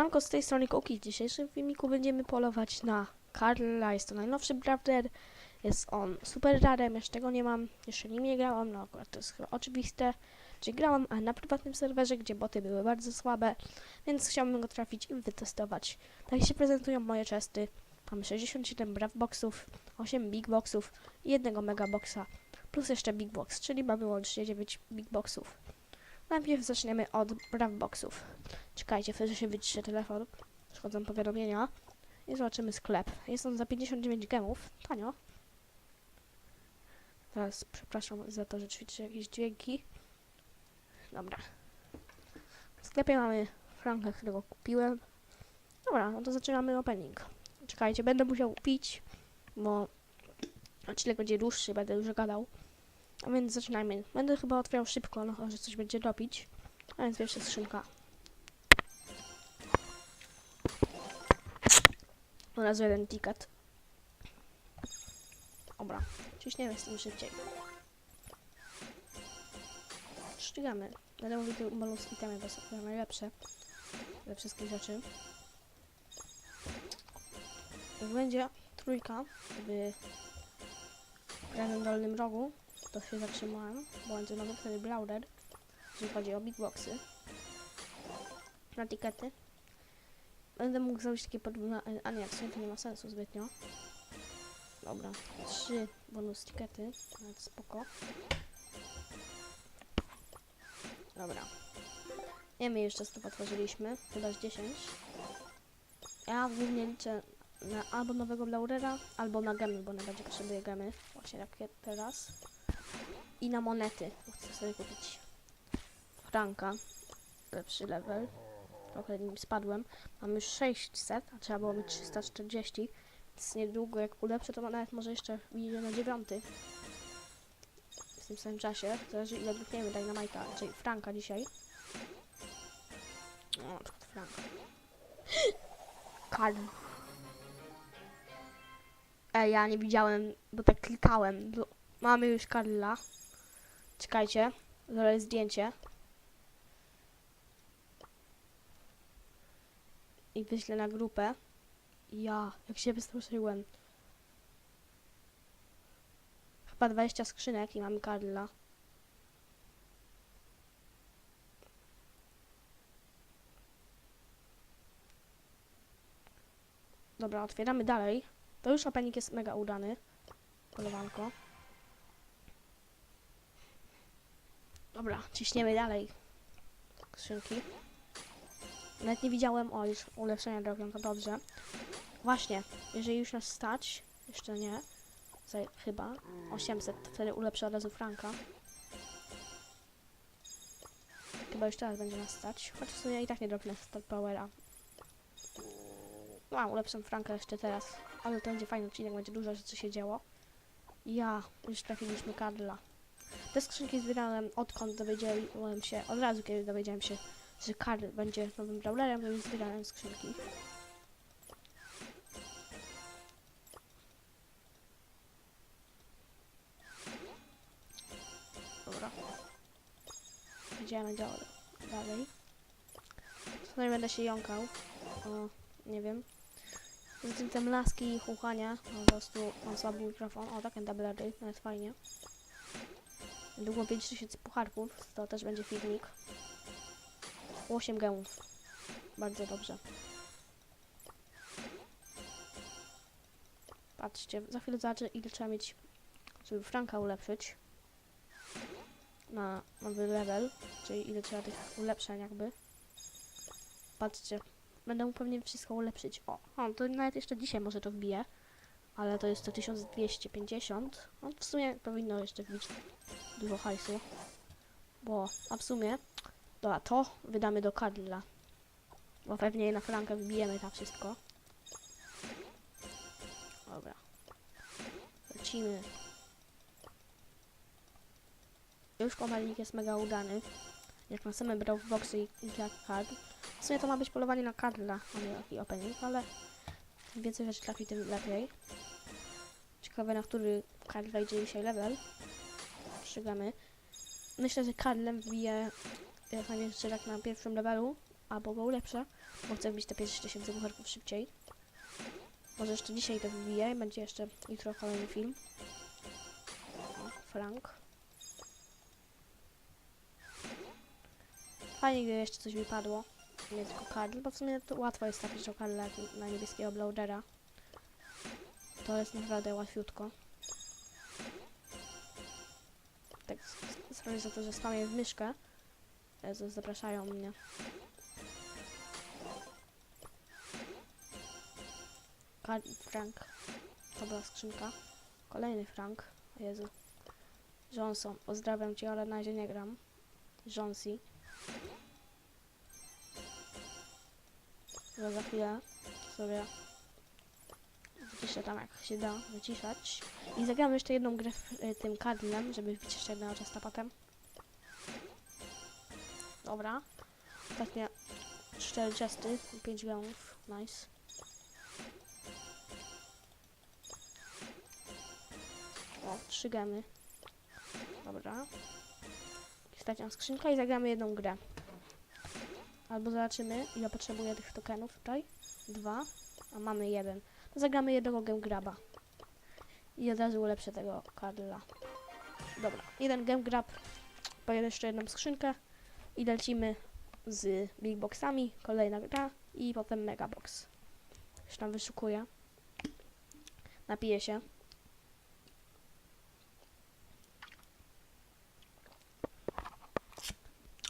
Siemanko, z tej strony Koki. W dzisiejszym filmiku będziemy polować na Karla. Jest to najnowszy Brawler. Jest on super rarem, jeszcze tego nie mam. Jeszcze nim nie grałam, no akurat to jest chyba oczywiste. Czyli grałam ale na prywatnym serwerze, gdzie boty były bardzo słabe, więc chciałbym go trafić i wytestować. Tak się prezentują moje chesty. Mam 67 Brav Boxów, 8 Big Boxów i jednego Mega Boxa, plus jeszcze Big Box, czyli mamy łącznie 9 Big Boxów. Najpierw zaczniemy od Brav Boxów. Czekajcie, wtedy się wyciszę telefon. Przychodzą powiadomienia. I zobaczymy sklep. Jest on za 59 gemów. Tanio. Teraz przepraszam za to, że ćwiczę jakieś dźwięki. Dobra. W sklepie mamy franka, którego kupiłem. Dobra, no to zaczynamy opening. Czekajcie, będę musiał pić, bo odcinek będzie dłuższy, będę już gadał. A więc zaczynajmy. Będę chyba otwierał szybko, no chyba, że coś będzie dopić. A więc pierwsza skrzynka. Od razu jeden ticket. Dobra, ciśniemy z tym szybciej. Szczygamy. Będę mówił tu bonus itemy, bo są najlepsze ze wszystkich rzeczy. Będzie trójka w prawym dolnym rogu, to się zatrzymałem, bo będzie nowy wtedy Browder, jeżeli chodzi o big boxy. Na tikety. Będę mógł zrobić takie podwójne, a nie, w sumie to nie ma sensu zbytnio. Dobra, trzy bonus tikety, nawet spoko. Dobra. Wiemy jeszcze, co tu otworzyliśmy, chyba z 10. Ja głównie liczę na albo nowego Laurera, albo na gemy, bo najbardziej potrzebuję gemy. Właśnie jak teraz. I na monety, chcę sobie kupić Franka. Lepszy level. Trochę nim spadłem. Mam już 600, a trzeba było mieć 340. Więc niedługo jak ulepszę, to nawet może jeszcze wyjdzie na dziewiąty. W tym samym czasie. Zależy ile drukniemy Dynamite'a, czyli Franka dzisiaj. O, na przykład Franka. Karl. Ej, ja nie widziałem, bo tak klikałem. Mamy już Karla. Czekajcie, zrobię zdjęcie. I wyślę na grupę. Ja, jak się wystraszyłem. Chyba 20 skrzynek i mamy Karla. Dobra, otwieramy dalej. To już opening jest mega udany. Polowanko. Dobra, ciśniemy dalej. Skrzynki. Nawet nie widziałem, o już ulepszenia drogią, to dobrze. Właśnie, jeżeli już nas stać, jeszcze nie, za, chyba 800, to wtedy ulepszę od razu Franka. Chyba już teraz będzie nas stać, chociaż sobie ja i tak nie dropnę Star Powera. Wow, ulepszam Franka jeszcze teraz, ale to będzie fajny odcinek, będzie dużo rzeczy się działo. Ja, już trafiliśmy Karla. Te skrzynki zbierałem odkąd dowiedziałem się, od razu kiedy dowiedziałem się, że Karl będzie nowym brawlerem, już zbierałem skrzynki. Dobra. Idziemy dalej. dalej. Tutaj będę się jąkał. O, nie wiem. Z tym laski i chuchania. Po prostu mam słaby mikrofon. O, takie double nawet fajnie. Długo 5000 pucharków, to też będzie filmik. 8 gemów. Bardzo dobrze. Patrzcie, za chwilę zobaczę ile trzeba mieć, żeby Franka ulepszyć. Na nowy level, czyli ile trzeba tych ulepszeń jakby. Patrzcie, będę mógł pewnie wszystko ulepszyć. O, o to nawet jeszcze dzisiaj może to wbije. Ale to jest to 1250. No w sumie powinno jeszcze wbić dużo hajsu. Bo, a w sumie, dobra, to wydamy do Karla. Bo pewnie na frankę wbijemy to wszystko. Dobra. Lecimy. Już komandnik jest mega udany. Jak na samym brał w boxy i, i Karl. W sumie to ma być polowanie na Karla, a nie taki opening, ale im więcej rzeczy trafi, tym lepiej. Ciekawe, na który Karl wejdzie dzisiaj level. Przygamy. Myślę, że Karlem wbije jak największy tak na pierwszym levelu. albo go ulepszę, bo chcę wbić te 5000 bucherków szybciej. Może jeszcze dzisiaj to wybiję i będzie jeszcze jutro kolejny film. Frank. Fajnie, gdyby jeszcze coś wypadło. Nie tylko Karl, bo w sumie to łatwo jest trafić o Karla na niebieskiego Bloudera. To jest naprawdę łatwiutko. Tak, sorry za to, że spamię w myszkę. Zapraszają mnie. Frank. To była skrzynka. Kolejny Frank. Jezu. Johnson. Pozdrawiam cię, ale na razie nie gram. Johnsi. Że za chwilę sobie wyciszę tam jak się da wyciszać. I zagramy jeszcze jedną grę y, tym Cardinem, żeby wbić jeszcze jednego czasta potem. Dobra. Ostatnie 4 czesty i 5 gemów. Nice. O, 3 gemy. Dobra. Ostatnia skrzynka i zagramy jedną grę. Albo zobaczymy, ile potrzebuję tych tokenów tutaj. Dwa, a mamy jeden. Zagramy jednego game graba. I od razu ulepszę tego Karla. Dobra, jeden game grab. Pojedę jeszcze jedną skrzynkę. I lecimy z big boxami. Kolejna gra. I potem mega box. Już tam wyszukuję. Napiję się.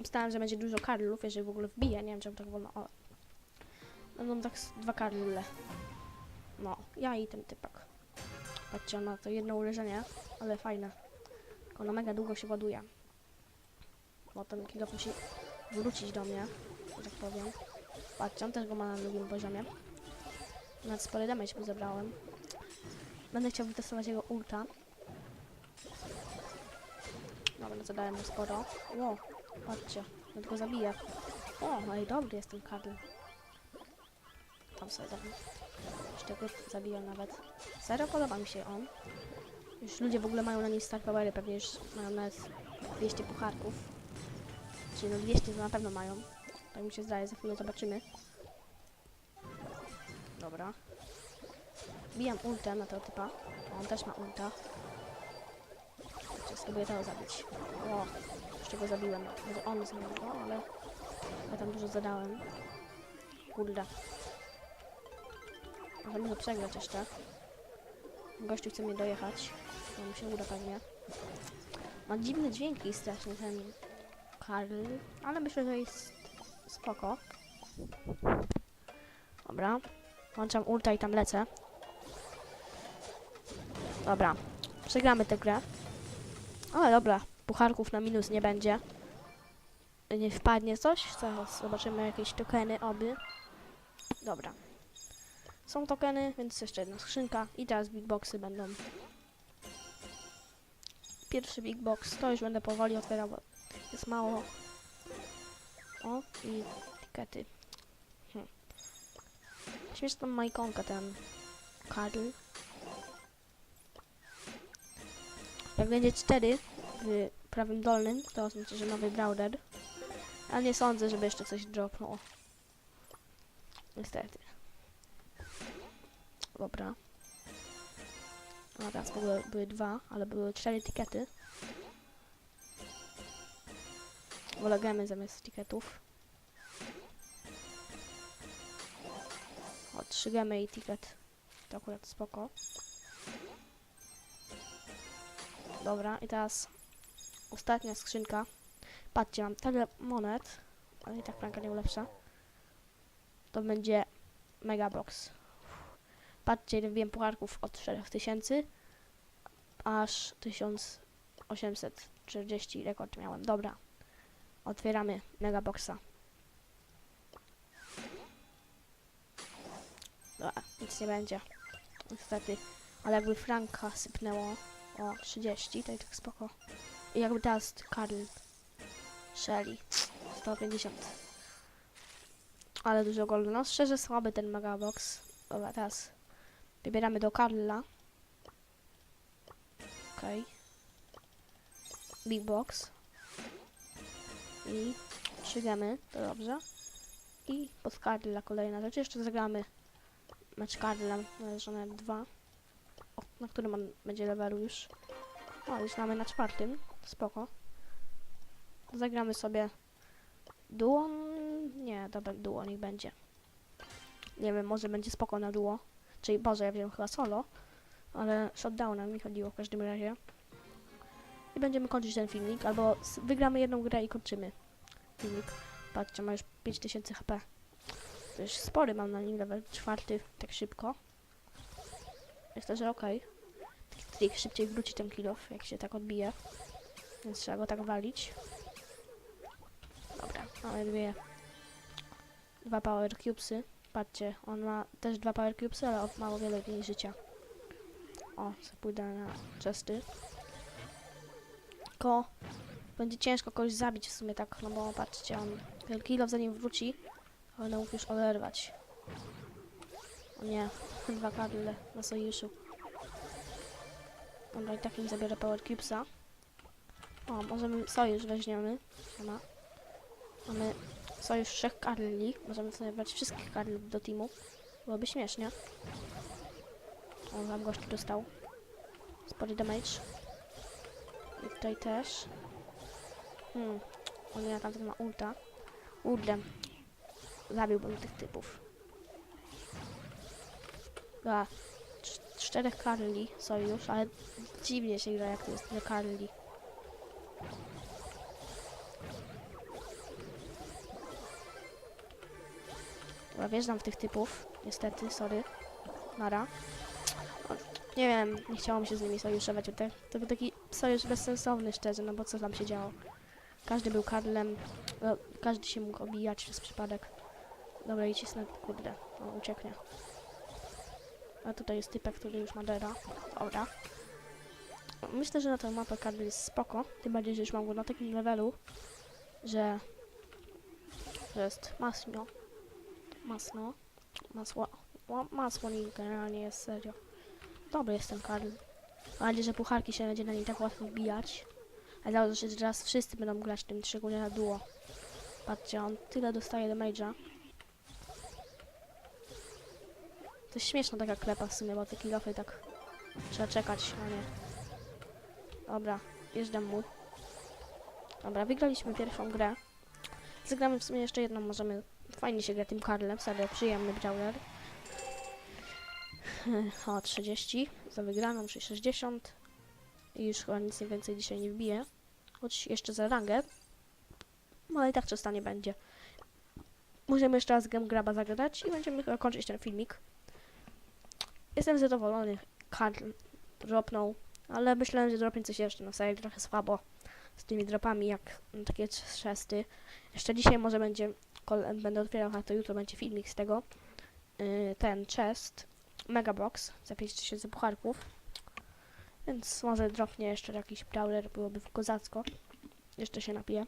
Myślałem, że będzie dużo karlów, jeżeli w ogóle wbije. Nie wiem, czemu tak wolno. O. Będą tak z- dwa karle. No, ja i ten typak. Patrzcie, ma to jedno uleżenie, ale fajne. Tylko ono mega długo się ładuje. Ten kilof musi wrócić do mnie, tak powiem. Patrzcie, on też go ma na drugim poziomie. Nawet spory damage mu zebrałem. Będę chciał wytestować jego ulta. Dobra, no zadałem mu sporo. Ło, patrzcie, ja go zabiję. O, no i dobry jest ten Karl. Tam sobie dam. Jeszcze go zabiję nawet. Serio podoba mi się on. Już ludzie w ogóle mają na niej star powery, pewnie już mają nawet 200 pucharków. Czyli no 200 to na pewno mają. Tak mi się zdaje, za chwilę zobaczymy. Dobra. Bijam ultę na tego typa. On też ma ulta. Spróbuję tego zabić. O, jeszcze go zabiłem. On zabił go, ale ja tam dużo zadałem. Kurde. Możemy przegrać jeszcze. Gościu chce mnie dojechać. To mu się uda pewnie. Ma dziwne dźwięki strasznie ten Karl, ale myślę, że jest spoko. Dobra. Włączam ulta i tam lecę. Dobra. Przegramy tę grę. Ale dobra. Pucharków na minus nie będzie. Nie wpadnie coś. Zaraz zobaczymy jakieś tokeny oby. Dobra. Są tokeny, więc jeszcze jedna skrzynka. I teraz big boxy będą. Pierwszy big box. To już będę powoli otwierał, bo jest mało. O, i etykiety. Hm. Śmieszna ma ikonka ten Karl. Jak będzie 4 w prawym dolnym, to oznacza, że nowy Browder. Ale nie sądzę, żeby jeszcze coś dropnął. Niestety. Dobra. A teraz w ogóle były dwa, ale były cztery etykiety. Wolę gemy zamiast etykietów. O, trzy gemy i etykiet. To akurat spoko. Dobra, i teraz ostatnia skrzynka. Patrzcie, mam tyle monet, ale i tak franka nie ulepsza. To będzie mega box. Patrzcie, ile wiem pucharków od 4000 aż 1840 rekord miałem. Dobra. Otwieramy mega boxa. Dobra, nic nie będzie. Niestety. Ale jakby Franka sypnęło o 30, to i tak spoko. I jakby teraz Karl Shelly 150. Ale dużo goldu. No szczerze słaby ten mega box. Dobra, teraz wybieramy do Karla. Okej. Big box. I gemy, to dobrze. I pod Karla kolejna rzecz. Jeszcze zagramy mecz Karlem, należone dwa, o, na którym on będzie levelu już. O, już mamy na czwartym, spoko. Zagramy sobie duo, nie, dobra, duo niech będzie. Nie wiem, może będzie spoko na duo. Czyli, Boże, ja wiem chyba solo, ale shutdownem mi chodziło w każdym razie. I będziemy kończyć ten filmik, albo wygramy jedną grę i kończymy filmik. Patrzcie, ma już 5000 HP. To już spory mam na nim level czwarty, tak szybko. Myślę, że okej. Taki trik, szybciej wróci ten kilof, jak się tak odbije. Więc trzeba go tak walić. Dobra, mamy dwie. Dwa power cubesy. Patrzcie, on ma też dwa power cubesy, ale on ma o wiele mniej życia. O, pójdę na chesty. Tylko będzie ciężko kogoś zabić w sumie tak, no bo patrzcie, on ten kill zanim wróci, będę mógł już oderwać. O nie, dwa kadle na sojuszu. Dobra, i tak im zabiorę Power Cubesa. O, możemy sojusz weźmiemy. Ma. Mamy sojusz trzech karli. Możemy sobie brać wszystkich karli do teamu. Byłoby śmiesznie. O, tam gość dostał. Spory damage. I tutaj też. Hmm. O nie, tamten ma ulta. Kurde. Zabiłbym tych typów. A, cz- czterech Karli sojusz, ale dziwnie się gra jak to jest tyle Karli. Dobra, wjeżdżam w tych typów. Niestety, sorry. Nara. O, nie wiem, nie chciało mi się z nimi sojuszować. te- To był taki sojusz bezsensowny, szczerze, no bo co tam się działo? Każdy był Karlem, no, każdy się mógł obijać przez przypadek. Dobra, i cisnę, kurde, o, ucieknie. A tutaj jest typek, który już ma dera. Dobra. Myślę, że na tę mapę Karl jest spoko, tym bardziej, że już mam go na takim levelu, że to jest masno. Masno. Masło. Masło nim generalnie jest serio. Dobry jest ten Karl. Mam nadzieję, że pucharki się będzie na nim tak łatwo wbijać. A założę się, że teraz wszyscy będą grać tym, szczególnie na duo. Patrzcie, on tyle dostaje damage'a. To jest śmieszna taka klepa w sumie, bo te kilofy tak trzeba czekać, a nie. Dobra, jeżdżam mu. Dobra, wygraliśmy pierwszą grę. Zagramy w sumie jeszcze jedną, możemy... Fajnie się gra tym Karlem, serio, przyjemny brawler. O, 30 za wygraną, czy 60. I już chyba nic więcej dzisiaj nie wbije. Choć jeszcze za rangę. No ale i tak czysta nie będzie. Możemy jeszcze raz Gem Graba zagrać i będziemy chyba kończyć ten filmik. Jestem zadowolony. Karl dropnął, ale myślałem, że dropnie coś jeszcze. No serio, trochę słabo z tymi dropami, jak takie szesty. Jeszcze dzisiaj może będzie, będę otwierał, a to jutro będzie filmik z tego. Yy, ten chest, Mega Box za 5000 pucharków. Więc może dropnie jeszcze jakiś brawler, byłoby kozacko. Jeszcze się napiję.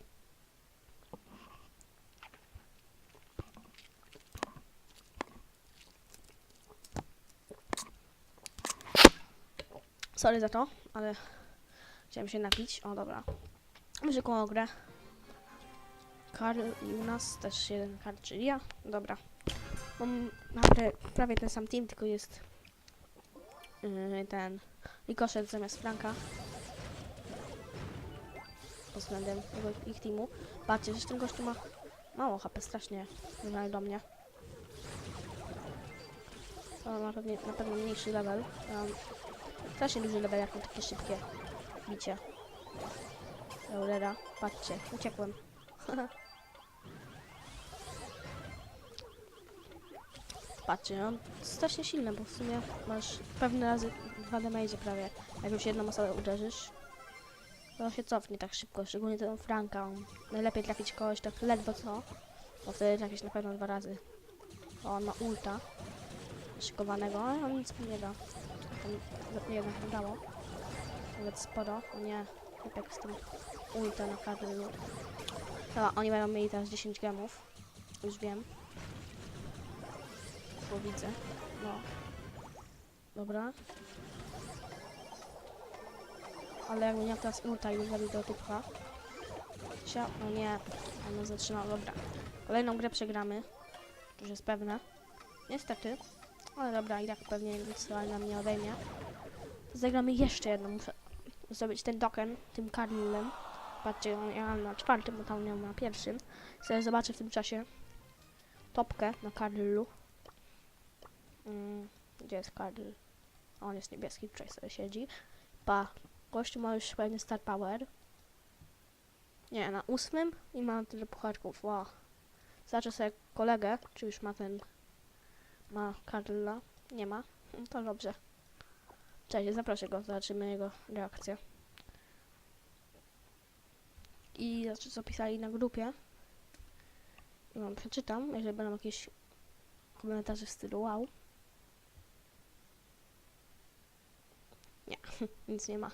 Sorry za to, ale chciałem się napić. O, dobra. Zwykłą grę. Karl i u nas też jeden Karl, czyli ja. Dobra. Mam naprawdę prawie ten sam team, tylko jest yy, ten Ricochet zamiast Franka. Pod względem tego, ich teamu. Patrzcie, że ten gościu ma mało HP, strasznie wygląda do mnie. To ma pewnie, na pewno mniejszy level. Mam strasznie duży level, jak mam takie szybkie bicie. Aurera, patrzcie, uciekłem. Patrzcie, on strasznie silny, bo w sumie masz pewne razy dwa damage prawie. Jak już jedną osobę uderzysz, to się cofnie tak szybko, szczególnie ten Franka. On najlepiej trafić kogoś tak ledwo co, bo wtedy trafisz na pewno dwa razy. O, on ma ulta szykowanego, ale on nic mu nie da. Tam jednak dało. Nawet sporo. O nie, jak z tym ulta na kadry. Dobra, oni będą mieli teraz 10 gemów. Już wiem. Bo widzę. No. Dobra. Ale jakby miał teraz ulta i by zabił do typka. Sia, no nie. On nas zatrzymał, dobra. Kolejną grę przegramy. To już jest pewne. Niestety. Ale dobra, i tak pewnie nic na mnie odejmie. Zagramy jeszcze jedną. Muszę zrobić ten token tym Karlem. Patrzcie, on- ja mam na czwartym, bo tam miał na pierwszym. Sobie zobaczę w tym czasie topkę na Karlu. Mm, gdzie jest Karl? On jest niebieski, tutaj sobie siedzi. Pa, gościu ma już pewnie Star Power. Nie, na ósmym i ma tyle pucharków, wow. Zobaczę sobie kolegę, czy już ma ten... Ma Karla. Nie ma. To dobrze. Cześć, zaproszę go, zobaczymy jego reakcję. I znaczy, co pisali na grupie. I wam przeczytam, jeżeli będą jakieś komentarze w stylu wow. Nie, nic nie ma.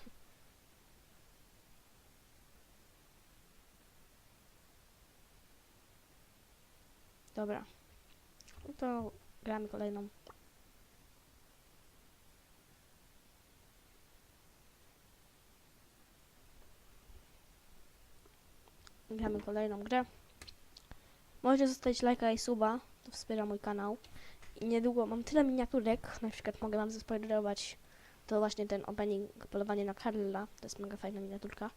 Dobra. No to gramy kolejną. Gramy kolejną grę. Możecie zostawić lajka i suba, to wspiera mój kanał. I niedługo mam tyle miniaturek, na przykład mogę wam zaspoilerować to właśnie ten opening polowanie na Karla. To jest mega fajna miniaturka.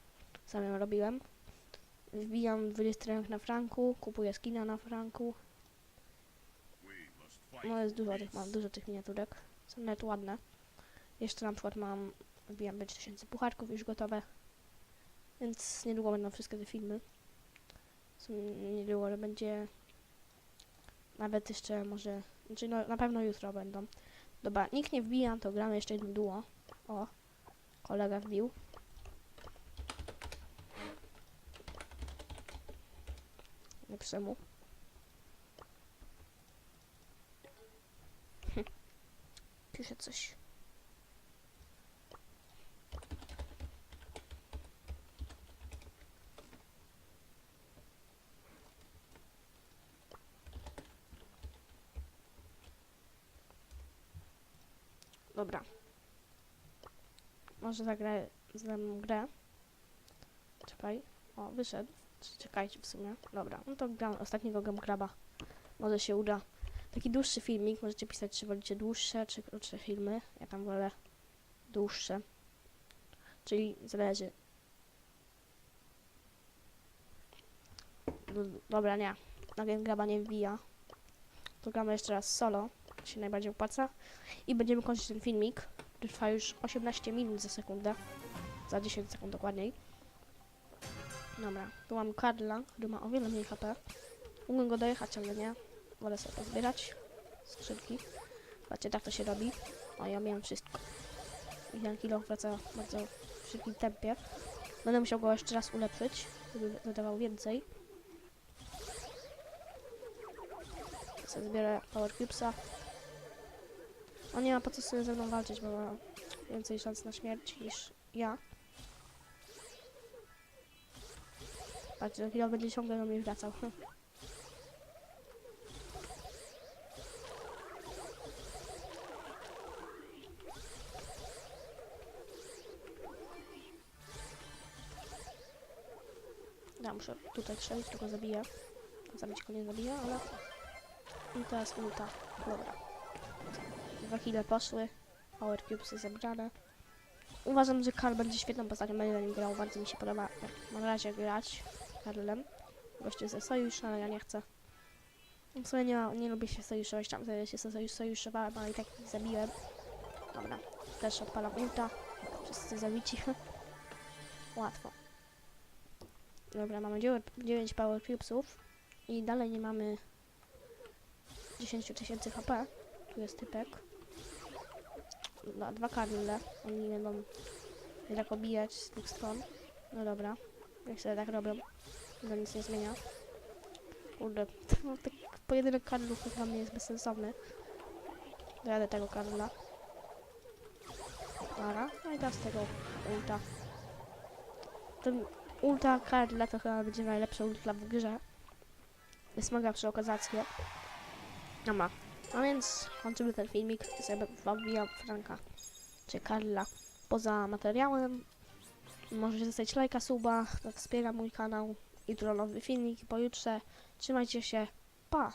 Sam ją robiłem. Wbijam 20 ręk na franku, kupuję skina na franku. No jest dużo tych, mam dużo tych miniaturek. Są nawet ładne. Jeszcze na przykład mam, wbijam 5000 pucharków już gotowe. Więc niedługo będą wszystkie te filmy. Są niedługo, ale będzie nawet jeszcze może, znaczy no, na pewno jutro będą. Dobra, nikt nie wbija, to gramy jeszcze jedno duo. O, kolega wbił. Napiszę mu. Hm. Pisze coś. Dobra. Może zagrę ze mną grę. Czekaj. O, wyszedł. Czekajcie w sumie. Dobra, no to gram ostatniego Gamkraba. Może się uda. Taki dłuższy filmik. Możecie pisać, czy wolicie dłuższe, czy krótsze filmy. Ja tam wolę dłuższe. Czyli zależy. D- Dobra, nie. Na Gamkraba nie wbija. To gramy jeszcze raz solo. Się najbardziej opłaca. I będziemy kończyć ten filmik, który trwa już 18 minut za sekundę. Za 10 sekund dokładniej. Dobra, tu mam Karla, który ma o wiele mniej HP. Mógłbym go dojechać, ale nie. Wolę sobie pozbierać skrzynki. Zobaczcie, tak to się robi. O, ja miałem wszystko. I ten kilo wraca bardzo w szybkim tempie. Będę musiał go jeszcze raz ulepszyć, żeby dodawał więcej. Sobie Power Cubesa. On nie ma po co sobie ze mną walczyć, bo ma więcej szans na śmierć niż ja. Patrzcie, za chwilę będzie ciągle do mnie wracał. Ja muszę tutaj strzelić, tylko zabiję. Zabić go nie zabiję, ale... I teraz ulta. Dobra. Dwa kile poszły. Power Cubesy zebrane. Uważam, że Karl będzie świetną postacią, będę na nim grał, bardzo mi się podoba jak na razie grać Karlem. Gościu ze sojuszu, ale ja nie chcę. W sumie nie, ma- nie lubię się sojuszować, tam sobie się sojusz, sojuszowałem, ale i tak ich zabiłem. Dobra, też odpalam ulta. Wszyscy zabici. Łatwo. Dobra, mamy 9 Power Cubesów i dalej nie mamy 10 tysięcy HP. Tu jest typek. Dwa, dwa karle. Oni będą mnie tak obijać z tych stron. No dobra. Jak sobie tak robią. To nic nie zmienia. Kurde. No, tak pojedynek karlów dla mnie jest bezsensowny. Dojadę tego karla. Dobra. No i teraz tego ulta. Ten ulta karla to chyba będzie najlepsza ulta w grze. Jest mega przeokazackie. No ma. A więc kończymy ten filmik. Sobie wbijam Franka czy Karla. Poza materiałem możecie zostawić lajka, suba, to wspiera mój kanał. Jutro nowy filmik, pojutrze. Trzymajcie się. Pa!